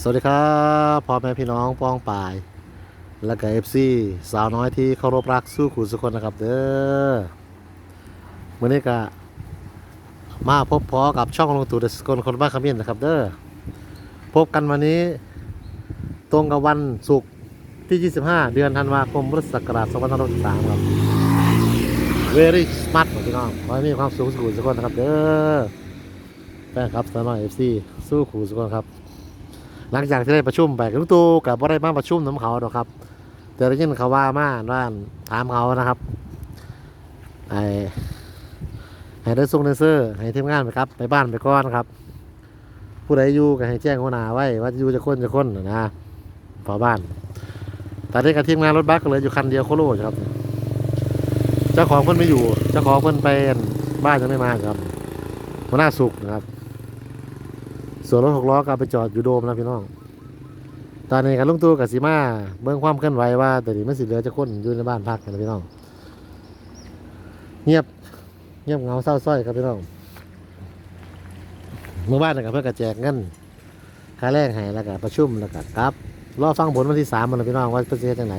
สวัสดีครับพ่อแม่พี่น้องป้องปาย และก็เอฟซีสาวน้อยที่เคารพรักสู้ขู่สุกคนนะครับเด้อมื่อนี้ก็มาพบพอกับช่องลงตู่เดสกลคนบ้านขมิ้นนะครับเด้อพบกันวันนี้ ตรงกับวันศุกร์ที่ 25 เดือนธันวาคมพุทธศักราช2563ครับ very smart ครับพี่น้องขอให้มีความสุขสุขสุกคนนะครับเด้อแฟนครับสาวน้อยเอฟซีสู้ขู่สุกคนครับ หลังจากที่ได้ประชุมไปลุงตู่กับว่าได้มาประชุมน้ำเขาดอกครับ แต่ได้ยินเขาว่ามาว่าถามเขานะครับไอ้ให้ได้ส่งเดนเซอร์ให้ทีมงานไปครับ ไปบ้านไปก้อนครับ ผู้ใดอยู่ก็ให้แจ้งหัวหน้าไว้ว่าอยู่จะค้นจะคนนะนะพอบ้านแต่ที่กับทีมงานรถบัสก็เหลยอยู่คันเดียวโคโร่ครับ เจ้าของเพิ่นไม่อยู่ เจ้าของเพิ่นไปบ้านยังไม่มาครับหัวหน้าสุกนะครับ ส่วนรถหกล้อก็ไปจอดอยู่โดมนะพี่น้อง ตอนนี้กับลุงตู่กับสีมาเบิ่งความเคลื่อนไหวว่าแต่นี้มันสิเหลือจะค้นอยู่ในบ้านพักนะพี่น้อง เงียบเงียบเงาเศร้าส้อยครับพี่น้องเมื่อบ้านนะครับเพื่อกระแจกเงินค่าแรงให้แล้วก็ประชุมแล้วก็กลับรอฟังผลวันที่สามมันนะพี่น้องว่าเป็นจะจังไหน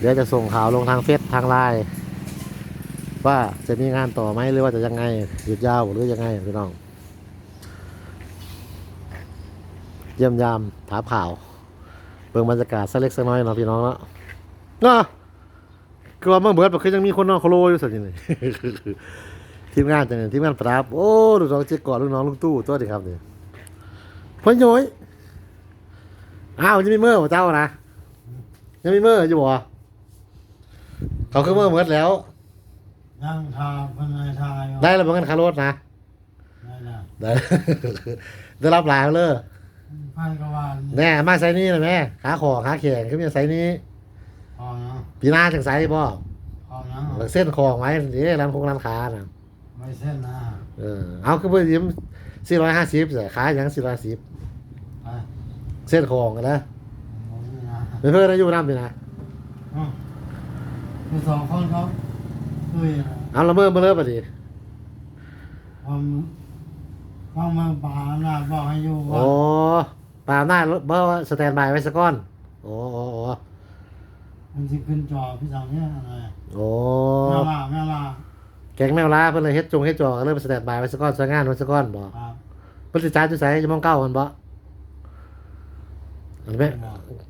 เดี๋ยวจะส่งข่าวลงทางเฟซทางไลน์ว่าจะมีงานต่อไหมหรือว่าจะยังไงหยุดยาวหรือยังไงพี่น้อง เยี่ยมยามถามข่าว เบิ่งบรรยากาศสักเล็กสักน้อยเนาะพี่น้องเนาะเนาะคือว่าเมื่อเบิดมันคือยังมีคนนอนโคโลอยู่สักทีหนึ่งทีมงานจังเลยทีมงานปราบ โอ้ลูกน้องเจ๊กอดลูกน้องลุงตู้ตัวดีครับนี่พ่อย้อยอ้าวยังมีเมื่อของเจ้านะยังมีเมื่ออยู่บ่เขาคือเมื่อเบิดแล้วนั่งทาเป็นนายทายได้แล้วเหมือนกันคารถนะ ได้แล้วได้ได้รับหลายแล้วเลย พันกว่าแน่มาไซนี้เลยแม่ขาขอขาแข็งก็มีไซนี้พอเนาะปีหน้าจังไซบ่พอเนาะเส้นคองไว้นี่ร้านคงร้านค้านะไม่เส้นนะเออเอาคือเพื่อยิ้มสี่ร้อยห้าสิบขายอย่างสี่ร้อยสิบไปเส้นคองกันนะผมนี่นะเป็นเพื่อนอายุน้ำดีนะอืมมีสองคนเขาคุยนะเอาละเมื่อเมื่อเริ่มปดิผม ว่าเมืองป่าอำนาจบอกให้อยู่ว่าโอ้ปาหน้าเบอร์สแตนบายไว้สักก้อนโอ้โอ้โอ้มันจะขึ้นจอพี่สาวเนี่ยอะไรโอ้แม่มาแม่มาแกงแมวลาเพิ่นเลยเฮ็ดจงเฮ็ดจอก็เริ่มสแตนบายไว้สักก้อนใช้งานไว้สักก้อนบ่ครับเพิ่นสิจ่ายจุดใส่จะมองเก้ามันบ่อันนี้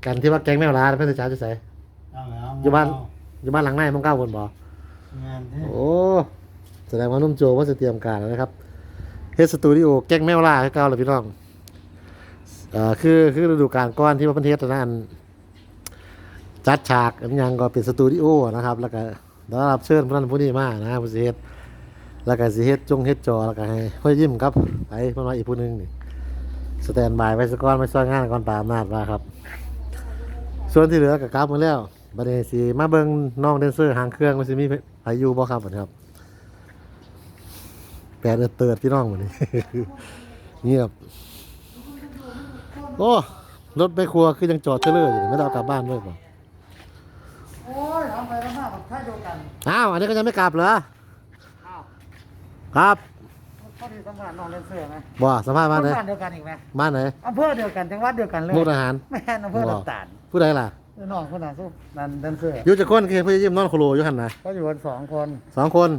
กันที่ว่าแกงแมวลาเพิ่นสิจ่ายจุดใส่ตั้งแล้วอยู่บ้าน อยู่บ้านหลังในมองเก้าบนบ่งานที่โอ้แสดงว่านุ่มโจว่าจะเตรียมการแล้วนะครับ เฮดสตูดิโอแก๊งแมวล่าให้เก่าเลยพี่น้องอ่อคือคือฤดูกาลก้อนที่ว่าประเทศนั้นจัดฉากอันยังก็เป็นสตูดิโอนะครับ แล้วก็ได้รับเชิญผู้นั้นผู้นี้มานะผู้สิเฮ็ดแล้วก็สิเฮ็ดจงเฮ็ดจอแล้วก็ให้พ่อยิ้มครับไปเพิ่นว่าอีกผู้หนึงนี่สแตนบายไว้สักก้อนไว้ซ้อนงานก่อนตามนาดว่าครับ ส่วนที่เหลือก็กลับมาแล้วบัดนี้สิมาเบิ่งน้องแดนเซอร์หางเครื่องมันสิมีไผอยู่บ่ครับบัดครับ แปดเอิดเติดพี่น้องหมดนี้ เงียบ โอ้ รถไปครัวคือยังจอดเทเลอร์อยู่ไม่ได้เอากลับบ้านด้วยป่ะโอ้ยทำไปแล้วมากกับท่าเดียวกันอ้าวอันนี้ก็ยังไม่กลับเหรอ อ้าวครับเขาดีสัมผัสน้องเลนเสือไหมบ่สัมภาษณ์บ้านไหนบ้านเดียวกันอีกไหมบ้านไหนอำเภอเดียวกันจังหวัดเดียวกันเลยมุกดาหารแม่นอำเภอลำตาลผู้ใดล่ะน้องคนนั้นสู้นันเดินเสืออยู่จะคนคือเพื่อยิ้มนอนโคโลอยู่หันนะก็อยู่กันสองคนสองคน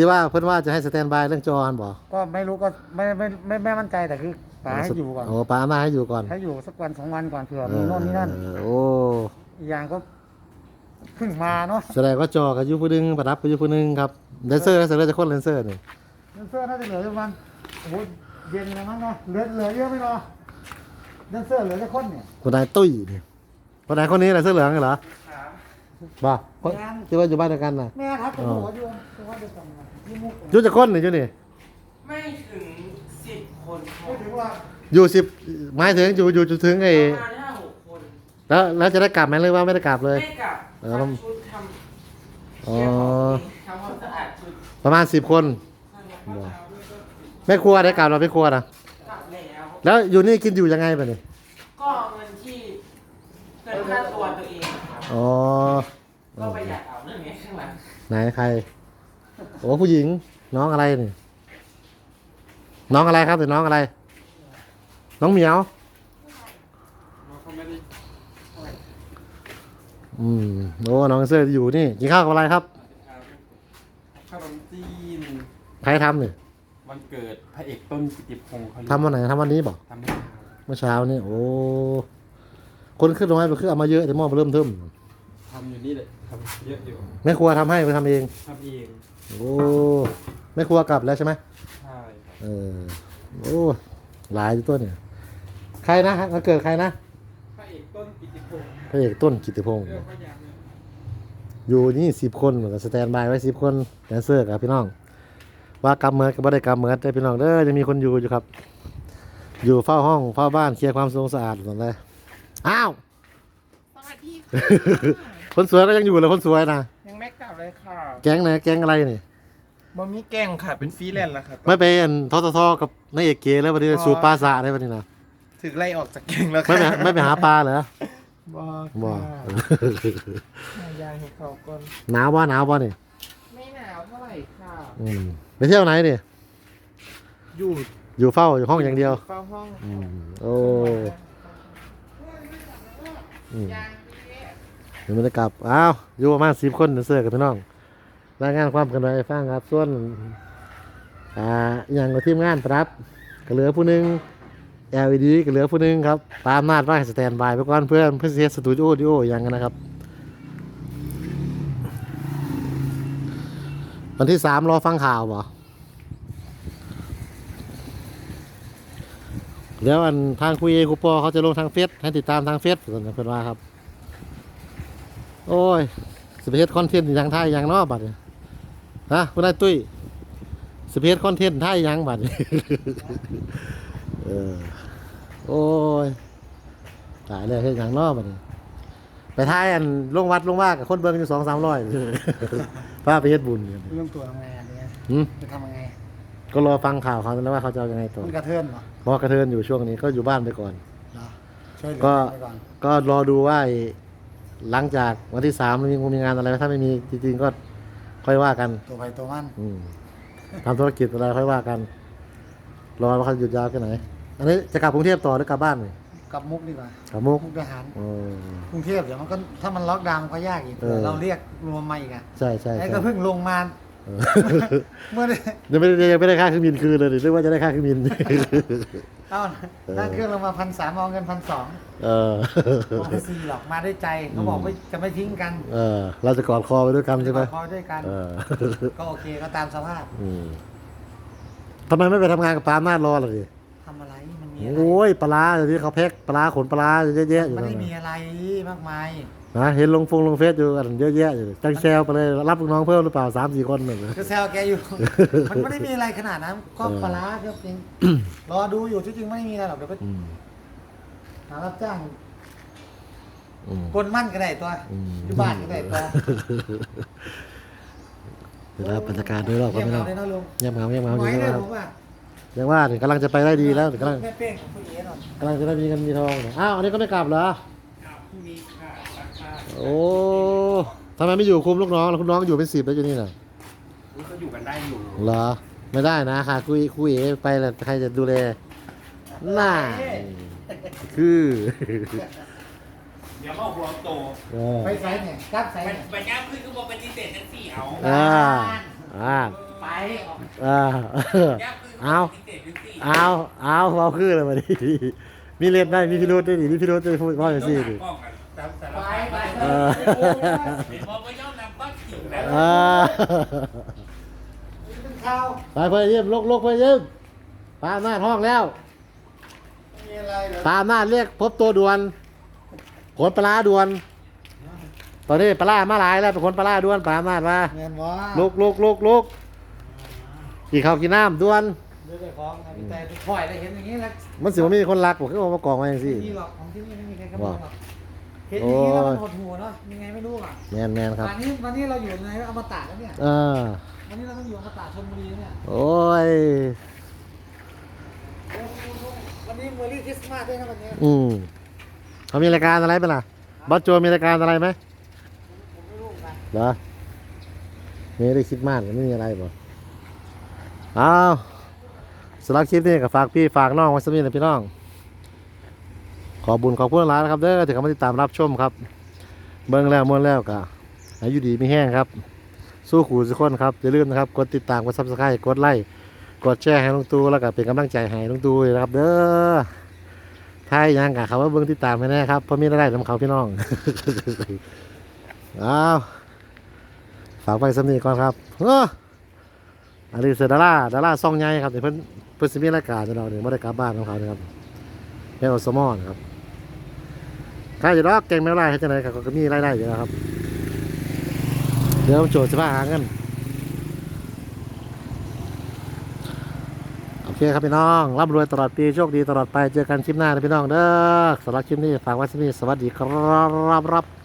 ที่ว่าเพิ่นว่าจะให้สแตนบายเรื่องจอหันบ่ก็ไม่รู้ก็ไม่ไม่ไม่ไม่มั่นใจแต่คือป๋าให้อยู่ก่อนโอ้ปามาให้อยู่ก่อนให้อยู่สักวันสองวันก่อนเผื่อมีโน่นนี่นั่นเออโอ้อีกอย่างก็เพิ่งมาเนาะแสดงว่าจอกับอยู่ผู้หนึงประดับกับอยู่ผู้หนึงครับแดนเซอร์แดนเซอร์จะคนแดนเซอร์นี่เดินเสือน่าจะเหลือประมาณโอ้โหเย็นเลยมั้งเนาะเหลือเหลือเยอะไหมเนาะเดินเสือเหลือจะคนเนี่ยคนใดตุ้ยนี่คนใดคนนี้แหละเสื้อเหลืองเหรอ บ่คนที่ว่าอยู่บ้านเดียวกันน่ะแม่ครับผมหัวอยู่จังหวัดเดียวกันนะยี่มุกอยู่จะคนนี่อยู่นี่ ไม่ถึงสิบคนคไม่รับถึงว่าอยู่สิบหมายถึงอยู่อยู่จนถึงไอ้ประมาณห้าหกคน แล้วแล้วจะได้กลับไหมหรือว่าไม่ได้กลับเลย ไม่กลับเออต้องทำชุดทำอ๋อทำความสะอาดชุดประมาณสิบคนแม่ครัวได้กลับเราไม่ครัวนะกลับแล้ว แล้วอยู่นี่กินอยู่ยังไงปะนี่ก็เงินที่เงินค่าตัวตัวเองครับ อ๋อก็ประหยัดเอาเรื่องนี้ข้างหลังไหนใครโอ้ผู้หญิง น้องอะไรนี่น้องอะไรครับหรือน้องอะไร น้องเหมียวเราก็ไม่ได้อืมโอ้น้องเสื้ออยู่นี่กินข้าวกับอะไรครับขนมจีนใครทำเนี่ยวันเกิดพระเอกต้นกิติพงศ์เขาทำวันไหนทำวันนี้บอกทำให้เมื่อเช้านี่โอ้คนขึ้นน้อยไปคือเอามาเยอะแต่หม้อเริ่มเทิม ทำอยู่นี่เลยทำเยอะอยู่แม่ครัวทำให้ไปทำเอง ทำเองโอ้แม่ครัวกลับแล้วใช่ไหมใช่ครับเออโอ้หลายอยู่ตัวเนี่ย ใครนะวันเกิดใครนะพระเอกต้นกิติพงศ์พระเอกต้นกิตติพงศ์เลือกพระยาเนี่ยอยู่นี่สิบคนเหมือนกับสแตนบายไว้สิบคนแดนเซอร์กับพี่น้อง ว่ากำเมิดก็บ่ได้กำเมิดได้อพี่น้องเด้อยังมีคนอยู่อยู่ครับ อยู่เฝ้าห้องเฝ้าบ้านเคลียร์ความสะอาดหมดเลยอ้าว สวัสดีค นสวยก็ยังอยู่เลยคนสวยนะยังไม่กลับเลยค่ะแก๊งไหนแก๊งอะไรนี่บ่มีแกล้งค่ะ เป็นฟรีแลนซ์แล้วค่ะไม่ไปอันทททกับนายเอกเกแล้ววันนี้สู่ปลาสะได้วันนี้นะถึงไล่ออกจากแกล้งแล้วไม่ไปหาไม่ไปหาปลาเหรอบ่บ่ยายให้เขาก่อนหนาวว่าหนาวว่านี่ไม่หนาวเท่าไหร่ค่ะ อืมไปเที่ยวไหนดิอยู่อยู่เฝ้าอยู่ห้องอย่างเดียวเฝ้าห้องอืมโอ้ อืมเดี๋ยวมันจะกลับอ้าวอยู่ประมาณสิบคนเสื้อกับพี่น้องรายงานความกันไว้ให้ฟังครับ ส่วนอ่าอย่างกับทีมงานครับก็เหลือผู้หนึ่ง LED ก็เหลือผู้หนึ่งครับตามนาดว่าสแตนบายไปก่อนเพื่อนเพื่อเซตสตูดิโอดิโออย่างกันนะครับ วันที่สามรอฟังข่าวบ่เดี๋ยวอันทางคุยเอคุปอเขาจะลงทางเฟซให้ติดตามทางเฟซส่วนเพื่อนว่าครับ โอ้ยสเปซคอนเทนต์อย่างไทยอย่างเนอกบัดนี้ฮะคุณนายตุ้ยสเปซคอนเทนต์ไทยอย่างบัดนี้เออโอ้ยตายเลยเฮ็ดอย่างเนอกบัดนี้ไปท้ายอันลงวัดลงว่ากับคนเบิ่งอยู่สองสามร้อยพาไปเฮ็ดบุญเนี่ยเรื่องตัวทำไงอันเนี้ยหืมจะทำยังไงก็รอฟังข่าวเขาแล้วว่าเขาจะเอายังไงต่อมันกระเทือนเหรอเพราะว่ากระเทินอยู่ช่วงนี้ก็อยู่บ้านไปก่อนเหรอช่วยเหลือก็ ไปก่อน ก็รอดูว่าไอ้ หลังจากวันที่สามมีคงมีงานอะไรถ้าไม่มีจริงๆก็ค่อยว่ากัน ตัวไปตัวมันอืมทำธุรกิจอะไรค่อยว่ากัน รอว่าเขาหยุดยาวแค่ไหน อันนี้จะกลับกรุงเทพต่อหรือกลับบ้านนี่กลับมุกดีกว่ากลับมุกมุกทหารโอ้กรุงเทพเดี๋ยวมันก็ถ้ามันล็อกดาวน์มันก็ยากอีกเออ เราเรียกรวมมาอีกอะใช่ใช่ไอ้ใช่ก็เพิ่งลงมาเออเมื่อได้ยังไม่ได้ยังไม่ได้ค่าเครื่องบินคืนเลยดิเรียกว่าจะได้ค่าเครื่องบิน เอ้านั่งเครื่องลงมาพันสามเอาเงินพันสองเออบอกไม่ซีหรอกมาด้วยใจเขาบอกไม่จะไม่ทิ้งกันเออเราจะกอดคอไปด้วยกันใช่ไหมคอยด้วยกันเออก็โอเคก็ตามสภาพอืมทำไมไม่ไปทำงานกับปาล์มนาดรอล่ะดิทำอะไรมันมีอะไรโอ้ยปลาร้าเดี๋ยวนี้เขาแพ็คปลาร้าขนปลาร้าเยอะแยะอยู่มันนั่ไม่นมีน่ะอะไรมากมาย นะเห็นลงฟงลงเฟซอยู่กันเยอะแยะอยู่จังแซวไปเลยรับลูกน้องเพิ่มหรือเปล่าสามสี่คนหนึ่งก็แซวแกอยู่ มันไม่ได้มีอะไรขนาดนั้นก็ปลาร้าเพียบจริงรอดูอยู่ที่จริงไม่ได้มีอะไรหรอกเดี๋ยวไปอืมหารับจ้างอืมกลมั่นก็ได้ตัวอืมอยู่บ้านก็ได้ตัวเดี๋ยวเราบรรยากาศโดยรอบก็เงียบไม่เหต้งาองเลยนะลุงเงียบเหงาเงียบเหงาอไว้ยู่เลยนะครับผมว่ายังว่าถึงกำลังจะไปได้ดีแล้วกำลังแม่เป้งของผู้หญิงหน่อยกำลังจะได้มีเงินมีทองอ้าวอันนี้ก็ไม่กลับเหรอ พรุ่งนี้ค่ะราคา โอ้ทำไมไม่อยู่คุมลูกน้องล่ะคุณน้องอยู่เป็นสิบแล้วอยู่นี่น่ะอุ๊ยก็อยู่กันได้อยู่เหรอ ไม่ได้นะค่ะคุยคุยเอไปแล้วใครจะดูแลน่าคือ เดี๋ยวมาหัวโตเออไปไซส์เนี่ยกัดไซส์มันเนี่ยมันย่างขึ้นก็บอกปฏิเสธทั้งสี่เอาอ่าอ่าไปออกอ่าย่างขึ้นก็เอาปฏิเสธทั้งสี่เอาเอาเอาคือเลยมาดิมีเล่นได้มีพิรุธได้ดิมีพิรุธได้พูดว่าอย่างนี้ดิกล้องกันตามสารไปพัดไป เออเห็นบอกว่าย่อมนำก้อนขิงนะอ่าเป็นข้าวไปเพื่อนเยี่ยมลกลกเพื่อนเยี่ยมตามหน้าจห้องแล้ว ไม่มีอะไรเหรอตามหน้าจเรียกพบตัวด่วนขนปลาร้าด่วน ตอนนี้ปลาร้ามาหลายแล้วเป็นคนปลาร้าด่วนตามหน้าจมาเงินวะลุกลุกลุกลุกกินข้าวกินน้ำด่วนเดี๋ยวเดี๋ยวของนะพี่แต่ปล่อยได้เห็นอย่างนี้แล้วมันสิว่ามีคนรักบอกคือเอามากองไว้อย่างไม่สิมีหรอกของที่นี่ไม่มีใครกำหนดหรอก เห็นอย่างนี้แล้วมันหดหูเนาะยังไงไม่รู้อะแมนแมนครับวันนี้วันนี้เราอยู่ในอมตะแล้วเนี่ยเออวันนี้เราต้องอยู่อมตะชลบุรีแล้วเนี่ยโอ้ยวันนี้เมอรี่คริสต์มาสด้วยนะวันนี้อืมเขามีรายการอะไรเป็นล่ะบอสโจมีรายการอะไรไหมผมไม่รู้เหมือนกันเหรอไม่ได้คิดมากไม่มีอะไรบ่อ้าวสำหรับคลิปนี้ก็ฝากพี่ฝากน้องไว้สักนิดนะพี่น้อง ขอบุญขอบคุณหลายนะครับเด้อที่เขามาติดตามรับชมครับ เบิ่งแล้วม่วนแล้วก็ให้อยู่ดีไมีแห้งครับ สู้ขู่สุกคนครับอย่าลืมนะครับกดติดตามกดซับสไครต์กดไลค์กดแชร์ให้ลุงตูแล้วก็เป็นกำลังใจให้ลุงตูนะครับ เด้อถ้าอย่างกะเขาว่าเบิ่งติดตามให้แน่ครับเพราะมีรายได้นำเขาพี่น้องอ้าวฝากไปสำนีก่อนครับเอ้ออันนี้เสือดาราดาราซองใหญ่ครับเดี๋ยวเพิ่นเพิ่นสิมีรายการจะเราเดี๋ยวไม่ได้กลับบ้านของเขานะครับ แม่อสมอนครับใครจะรอกเก่งแมวลายให้จังไหนครับก็มีรายได้อยู่นะครับ เดี๋ยวโจทย์สิพาหาเงินโอเคครับพี่น้องร่ำรวยตลอดปีโชคดีตลอดไปเจอกันคลิปหน้านะพี่น้องเด้อสำหรับคลิปนี้ฝากไว้ที่นี่สวัสดีครับรับ